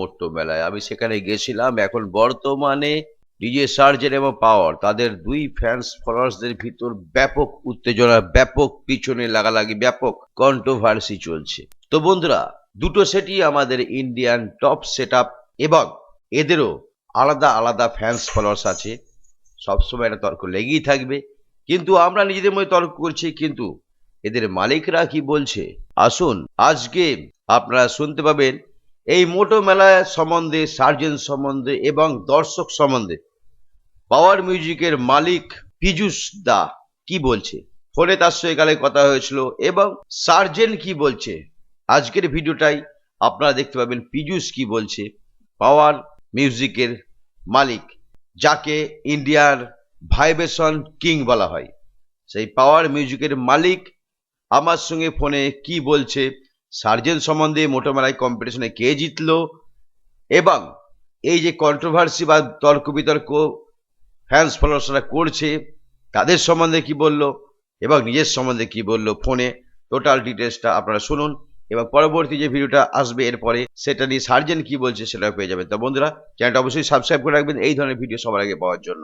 মোট্ট মেলায় আমি সেখানে গেছিলাম। এখন বর্তমানে ডিজে সার্জেন এবং পাওয়ার, তাদের দুই ফ্যান্স ফলোয়ার্সদের ভিতর ব্যাপক উত্তেজনা, ব্যাপক পিছনে লাগালাগি, ব্যাপক কন্ট্রোভার্সি চলছে। তো বন্ধুরা, দুটো সেটই আমাদের ইন্ডিয়ান টপ সেট এবং এদেরও আলাদা আলাদা ফ্যান্স ফলোয়ার্স আছে। সবসময় একটা তর্ক লেগেই থাকবে। কিন্তু আমরা নিজেদের মধ্যে তর্ক করছি, কিন্তু এদের মালিকরা কি বলছে? আসুন, আজকে আপনারা শুনতে পাবেন এই মোটো মেলা সম্বন্ধে সার্জেন সম্বন্ধে এবং দর্শক সম্বন্ধে পাওয়ার মিউজিকের মালিক পীযুষ দা কি বলছে? ফোনে তার সঙ্গে কালে কথা হয়েছিল এবং সার্জেন কি বলছে? আজকের ভিডিওটাই আপনারা দেখতে পাবেন পীযুষ কি বলছে পাওয়ার মিউজিকের মালিক, যাকে ইন্ডিয়ার ভাইব্রেশন কিং বলা হয়। সেই পাওয়ার মিউজিকের মালিক আমার সঙ্গে ফোনে কি বলছে সার্জেন সম্বন্ধে মোটোমেলায় কম্পিটিশনে কে জিতলো এবং এই যে কন্ট্রোভার্সি বা তর্ক বিতর্ক ফ্যান্স ফলোয়ার্সরা করছে, তাদের সম্বন্ধে কি বলল এবং নিজের সম্বন্ধে কি বলল ফোনে টোটাল ডিটেলসটা আপনারা শুনুন এবং পরবর্তী যে ভিডিওটা আসবে এরপরে সেটা নিয়ে সার্জেন কি বলছে সেটা পেয়ে যাবেন। তো বন্ধুরা চ্যানেলটা অবশ্যই সাবস্ক্রাইব করে রাখবেন এই ধরনের ভিডিও সবার আগে পাওয়ার জন্য।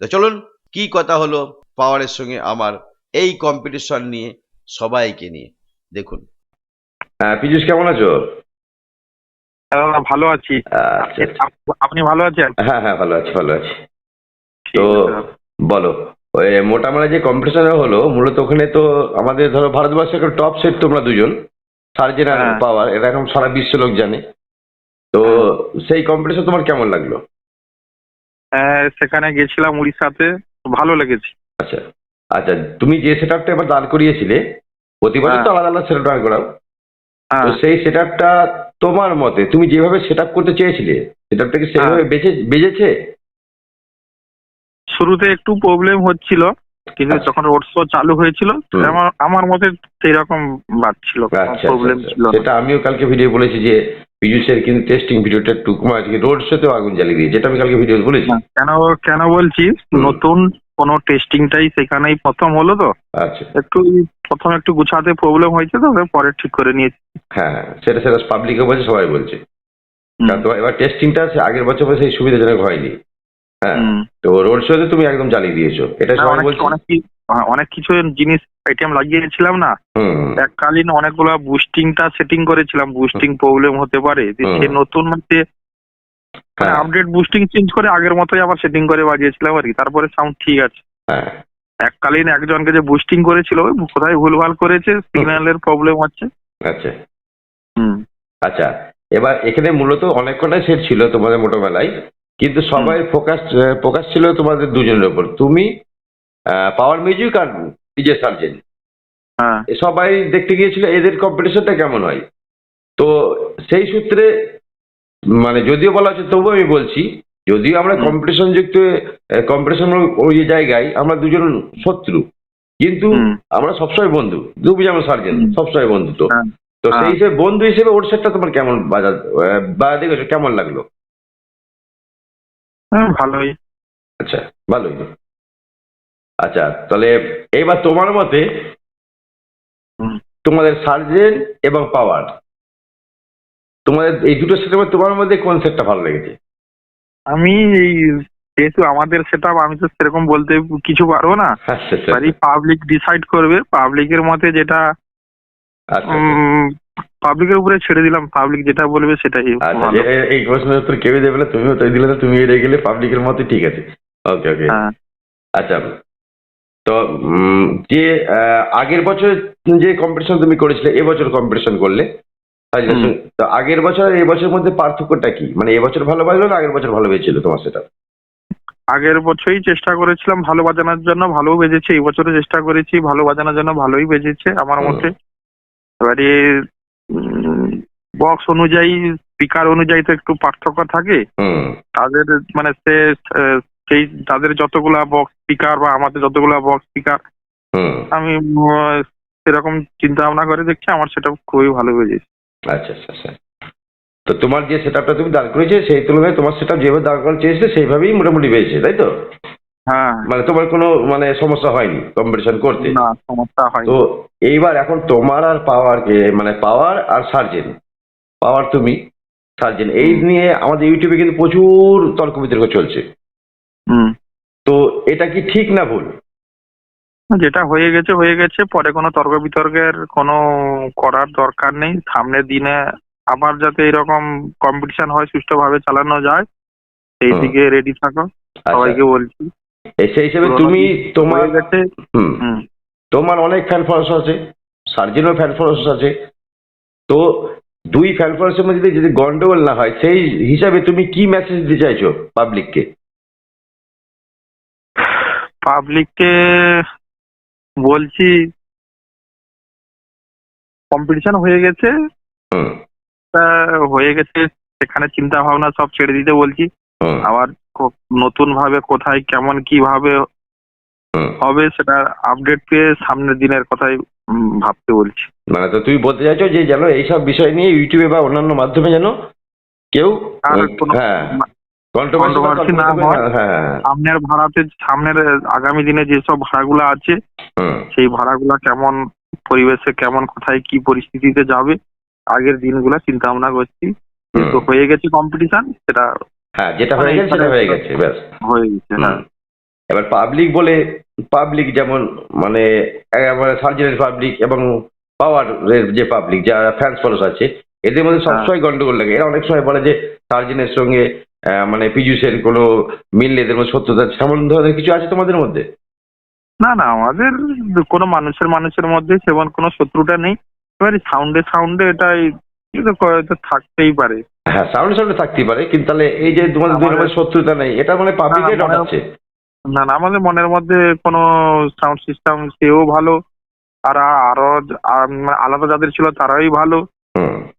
তো চলুন, কি কথা হলো পাওয়ারের সঙ্গে আমার এই কম্পিটিশন নিয়ে সবাইকে নিয়ে। দেখুন পীযুষ কেমন আছো? ভালো আছি। আচ্ছা আপনি ভালো আছেন? হ্যাঁ হ্যাঁ ভালো আছি ভালো আছি। তো বলো ওই মোটামোটা যে কম্পিটিশন হলো মূলত ওখানে তো আমাদের ধরো ভারতবর্ষের একটা টপ সেট তোমরা দুজন সার্জেন আর হ্যাঁ। পাওয়ার এটা এখন সারা বিশ্ব লোক জানে। তো সেই কম্পিটিশন তোমার কেমন লাগল? হ্যাঁ, সেখানে গেছিলাম উড়িষ্যাতে ভালো লেগেছে। আচ্ছা আচ্ছা তুমি যে সেট আপটা এবার দাঁড় করিয়েছিলে প্রতি বছর তো হ্যাঁ। আলাদা আলাদা সেট দাঁড় করাও। হ্যাঁ তো সেই সেট আপটা তোমার মতে তুমি যেভাবে সেট আপ করতে চেয়েছিলে সেট আপটা কি সেভাবে বেঁচে বেজেছে? শুরুতে একটু প্রবলেম হচ্ছিল কিন্তু আচ্ছা। যখন রোড শো চালু হয়েছিল। আমার আমার মতে সেই রকম বাজছিল প্রবলেম ছিল। সেটা আমিও কালকে ভিডিও বলেছি যে পীযুষের কিন্তু টেস্টিং ভিডিওটা একটু রোড শোতেও আগুন জ্বালিয়ে দিয়ে যেটা আমি কালকে ভিডিও বলেছি। হ্যাঁ, কেন কেন বলছি? নতুন কোনো টেস্টিংটাই সেখানেই প্রথম হলো তো। আচ্ছা। একটু প্রথম একটু গুছাতে প্রবলেম হয়েছে তো পরে ঠিক করে নিয়েছি। হ্যাঁ সেটা সেটা পাবলিকও বলছে সবাই বলছে। তোমার এবার টেস্টিংটা আগের বছর সেই সুবিধাজনক হয়নি। হ্যাঁ তো রোড শোতে তুমি একদম জ্বালিয়ে দিয়েছ। এটা সবাই অনেক বলছে অনেক হ্যাঁ, অনেক কিছু জিনিস আইটেম লাগিয়েছিলাম না। এককালীন অনেকগুলা বুস্টিংটা সেটিং করেছিলাম। বুস্টিং প্রবলেম হতে পারে। যে নতুন মানে আপডেট বুস্টিং চেঞ্জ করে আগের মতোই আবার সেটিং করে বাজিয়েছিলাম আর কি। তারপরে সাউন্ড ঠিক আছে। হ্যাঁ। এককালীন একজনকে যে বুস্টিং করেছিল ওই কোথায় ভুলভাল করেছে সিগন্যালের প্রবলেম হচ্ছে। আচ্ছা। হুম। আচ্ছা এবার এখানে মূলত অনেক কটাই সেট ছিল তোমাদের মোটোবেলায় কিন্তু সবাই ফোকাস ফোকাস ছিল তোমাদের দুজনের উপর। তুমি পাওয়ার মিউজিক আর ডিজে সার্জেন হ্যাঁ। সবাই দেখতে গিয়েছিল এদের কম্পিটিশনটা কেমন হয়? তো সেই সূত্রে মানে যদিও বলা হচ্ছে তবুও আমি বলছি যদিও আমরা কম্পিটিশন যুক্ত কম্পিটিশন ওই জায়গায় আমরা দুজন শত্রু কিন্তু আমরা সবসময় বন্ধু দুবি যেমন সার্জেন সবসময় বন্ধু তো। হ্যাঁ। তো সেই হ্যাঁ। হিসেবে বন্ধু হিসেবে ওর সেটটা তোমার কেমন বাজার বা দেখেছ কেমন লাগল? ভালোই। আচ্ছা ভালোই আচ্ছা তাহলে এবার তোমার মতে তোমাদের সার্জেন এবং পাওয়ার তোমাদের এই দুটো মধ্যে তোমার মধ্যে কোন সেটটা ভালো লেগেছে? আমি এই যেহেতু আমাদের সেটা আমি তো সেরকম বলতে কিছু পারব না। আচ্ছা আচ্ছা পাবলিক ডিসাইড করবে। পাবলিকের মতে যেটা আচ্ছা পাবলিকের উপরে ছেড়ে দিলাম। পাবলিক যেটা বলবে সেটাই আচ্ছা ভালো। এ- এ- এই প্রশ্নের উত্তর কেউই দেবে না তুমিও তাই দিলে না তুমি এড়ে গেলে পাবলিকের মতে ঠিক আছে। ওকে ওকে হ্যাঁ। আচ্ছা তো উম, যে আহ, আগের বছর যে কম্পিটিশন তুমি করেছিলে এবছর কম্পিটিশন করলে? আচ্ছা। তো আগের বছর আর এই বছরের মধ্যে পার্থক্যটা কি? মানে এবছর ভালো বাজলো না আগের বছর ভালো বেজেছিল তোমার সেটা? আগের বছরই চেষ্টা করেছিলাম ভালো বাজানোর জন্য ভালো বেজেছে। এই বছরও চেষ্টা করেছি ভালো বাজানোর জন্য ভালোই বেজেছে আমার মতে। এবারে বক্স অনুযায়ী স্পিকার অনুযায়ী তো একটু পার্থক্য থাকে। তাদের মানে সে সেই তাদের যতগুলা বক্স স্পিকার বা আমাদের যতগুলা বক্স স্পিকার আমি সেরকম চিন্তা ভাবনা করে দেখছি আমার সেটা খুবই ভালো বেজেছে। আচ্ছা আচ্ছা আচ্ছা। তো তোমার যে সেটআপটা তুমি দাঁড় করেছে সেই তুলনায় তোমার সেটআপ যেভাবে দাঁড় করানো চেয়েছিলে সেইভাবেই মোটামুটি পেয়েছে তাই তো? হ্যাঁ। মানে তোমার কোনো মানে সমস্যা হয়নি কম্পিটিশন করতে? না সমস্যা হয় তো এইবার এখন তোমার আর পাওয়ার কে মানে পাওয়ার আর সার্জেন পাওয়ার তুমি সার্জেন এই নিয়ে আমাদের ইউটিউবে কিন্তু প্রচুর তর্ক বিতর্ক চলছে। হুম। তো এটা কি ঠিক না ভুল? যেটা হয়ে গেছে হয়ে গেছে। পরে কোনো তর্ক বিতর্কের কোনো করার দরকার নেই। সামনের দিনে আবার যাতে এরকম কম্পিটিশন হয় সুষ্ঠুভাবে চালানো যায় সেই দিকে রেডি থাকো। আচ্ছা। সবাইকে বলছি। সেই হিসেবে তুমি তোমার হুম। তোমার অনেক ফ্যান ফলোয়ার্স আছে সার্জেনও ফ্যান ফলোয়ার্স আছে। তো দুই ফ্যান ফলোয়ার্সের মধ্যে যদি গন্ডগোল না হয় সেই হিসাবে তুমি কি মেসেজ দিতে চাইছো পাবলিককে পাবলিককে বলছি কম্পিটিশন হয়ে গেছে। হুম। তা হয়ে গেছে সেখানে চিন্তা ভাবনা সব ছেড়ে দিতে বলছি। হুম। আবার নতুন ভাবে কোথায় কেমন কীভাবে হুম। হবে সেটা আপডেট পেয়ে সামনের দিনের কথাই উম, ভাবতে বলছি। মানে তো তুমি বলতে চাইছো যে যেন এইসব বিষয় নিয়ে ইউটিউবে বা অন্যান্য মাধ্যমে যেন কেউ আর কোনো হ্যাঁ। কন্ট্রোভার্সি না হয়। হ্যাঁ। সামনের ভাড়াতে সামনের আগামী দিনে যেসব ভাড়াগুলো আছে সেই ভাড়াগুলো কেমন পরিবেশে কেমন কোথায় কি পরিস্থিতিতে যাবে আগের দিনগুলো চিন্তা ভাবনা করছি কিন্তু হয়ে গেছে কম্পিটিশন সেটা হ্যাঁ যেটা হয়ে গেছে সেটা হয়ে গেছে ব্যাস। হয়ে গেছে হ্যাঁ। এবার পাবলিক বলে পাবলিক যেমন মানে সার্জেনের পাবলিক এবং পাওয়ার যে পাবলিক যারা ফ্যান্স ফলোস আছে এদের মধ্যে সবসময় গন্ডগোল লাগে। এরা অনেক সময় বলে যে সার্জেনের সঙ্গে মানে পিজুসের কোনো মিল এদের মধ্যে সত্যতা সেমন ধরনের কিছু আছে তোমাদের মধ্যে? না না আমাদের কোনো মানুষের মানুষের মধ্যে সেমন কোনো শত্রুটা নেই। এবারে সাউন্ডে সাউন্ডে এটাই থাকতেই পারে। হ্যাঁ সামনে সামনে থাকতেই পারে কিন্তু তাহলে এই যে তোমাদের দুই নম্বর শত্রুতা নেই এটা মানে পাবলিকে ডটাচ্ছে না না আমাদের মনের মধ্যে কোনো সাউন্ড সিস্টেম সেও ভালো আর আরও আলাদা যাদের ছিল তারাই ভালো।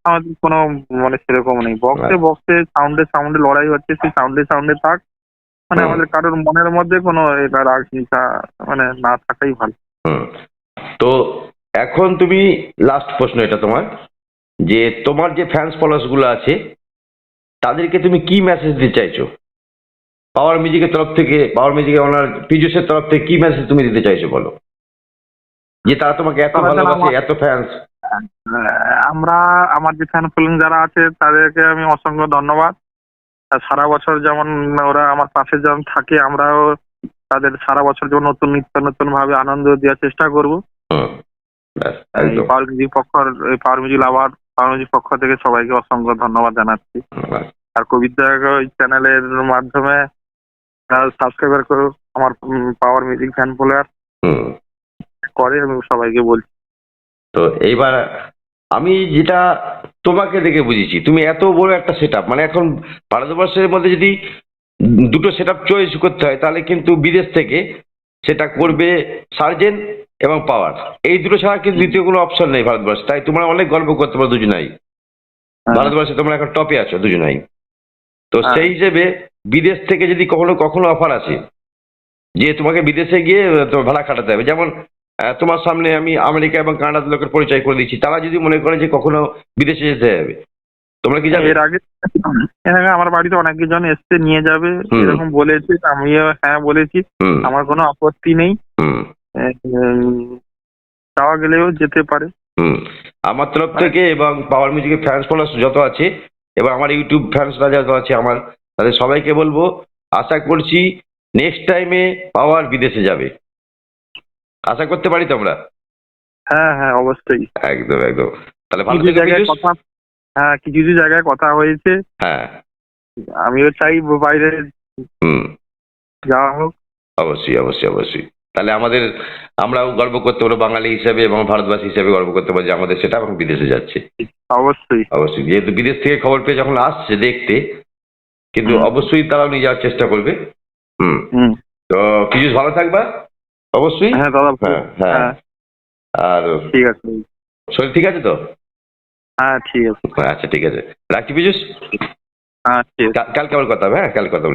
আমাদের কোনো মানে সেরকম নেই। বক্সে। বক্সে সাউন্ডে সাউন্ডে লড়াই হচ্ছে সেই সাউন্ডে সাউন্ডে থাক। মানে আমাদের কারোর মনের মধ্যে কোনো এটা রাগ হিংসা মানে না থাকাই ভালো। তো এখন তুমি লাস্ট প্রশ্ন এটা তোমার যে তোমার যে ফ্যান্স ফলোয়ার্সগুলো আছে তাদেরকে তুমি কি মেসেজ দিতে চাইছো? পাওয়ার মিউজিকের তরফ থেকে পাওয়ার মিউজিকের ওনার পিজুসের তরফ থেকে কি মেসেজ তুমি দিতে চাইছো বলো? যে তারা তোমাকে এত ভালোবাসে এত ফ্যান্স আমরা আমার যে ফ্যান ফলোয়িং যারা আছে তাদেরকে আমি অসংখ্য ধন্যবাদ। সারা বছর যেমন ওরা আমার পাশে যেমন থাকে আমরাও তাদের সারা বছর যেমন নতুন নিত্য নতুন ভাবে আনন্দ দেওয়ার চেষ্টা করব। পাওয়ার মিউজিক পক্ষ power music lover power music পক্ষ থেকে সবাইকে অসংখ্য ধন্যবাদ জানাচ্ছি। আর কবিতা ওই চ্যানেলের মাধ্যমে সাবস্ক্রাইবার করো আমার পাওয়ার মিউজিক ফ্যান ফলোয়ার করে আমি সবাইকে বলছি। তো এইবার আমি যেটা তোমাকে দেখে বুঝেছি তুমি এত বড় একটা সেট মানে এখন ভারতবর্ষের মধ্যে যদি দুটো সেট আপ চয়েস করতে হয় তাহলে কিন্তু বিদেশ থেকে সেটা করবে সার্জেন এবং পাওয়ার এই দুটো ছাড়া কিন্তু দ্বিতীয় কোনো অপশন নেই ভারতবর্ষে। তাই তোমরা অনেক গল্প করতে পারো দুজনাই। ভারতবর্ষে তোমরা এখন টপে আছো দুজনাই। তো হ্যাঁ। সেই হিসেবে বিদেশ থেকে যদি কখনো কখনো অফার আসে যে তোমাকে বিদেশে গিয়ে তোমার ভাড়া খাটাতে হবে। যেমন তোমার সামনে আমি আমেরিকা এবং কানাডার লোকের পরিচয় করে দিচ্ছি। তারা যদি মনে করে যে কখনো বিদেশে যেতে হবে তোমরা কি যাবে এর আগে এর আগে আমার বাড়িতে অনেক জন এসছে নিয়ে যাবে। এরকম বলেছে আমিও হ্যাঁ বলেছি। আমার কোনো আপত্তি নেই। যাওয়া গেলেও যেতে পারে। আমার তরফ থেকে এবং পাওয়ার মিউজিকের ফ্যান্স ফলোয়ার্স যত আছে এবং আমার ইউটিউব ফ্যান্সরা যত আছে আমার তাদের সবাইকে বলব আশা করছি নেক্সট টাইমে পাওয়ার বিদেশে যাবে। আশা করতে পারি তোমরা? হ্যাঁ হ্যাঁ অবশ্যই। একদম একদম। তাহলে ভালো কিছু থেকো জায়গায় কথা হ্যাঁ কিছু কিছু জায়গায় কথা হয়েছে। হ্যাঁ। আমিও চাই বাইরে হুম। যাওয়া হোক। অবশ্যই অবশ্যই অবশ্যই। তাহলে আমাদের আমরাও গর্ব করতে পারব বাঙালি হিসেবে এবং ভারতবাসী হিসেবে গর্ব করতে পারব যে আমাদের সেটা এখন বিদেশে যাচ্ছে। অবশ্যই। অবশ্যই যেহেতু বিদেশ থেকে খবর পেয়ে যখন আসছে দেখতে কিন্তু অবশ্যই তারাও নিয়ে যাওয়ার চেষ্টা করবে। হুম। হুম। তো কিছু ভালো থাকবা। অবশ্যই? হ্যাঁ দাদা হ্যাঁ হ্যাঁ। হ্যাঁ। আর ঠিক আছে শরীর ঠিক আছে তো? হ্যাঁ ঠিক আছে। আচ্ছা ঠিক আছে। রাখছি পীযুষ? হ্যাঁ কালকে আবার কথা হবে হ্যাঁ কালকে কথা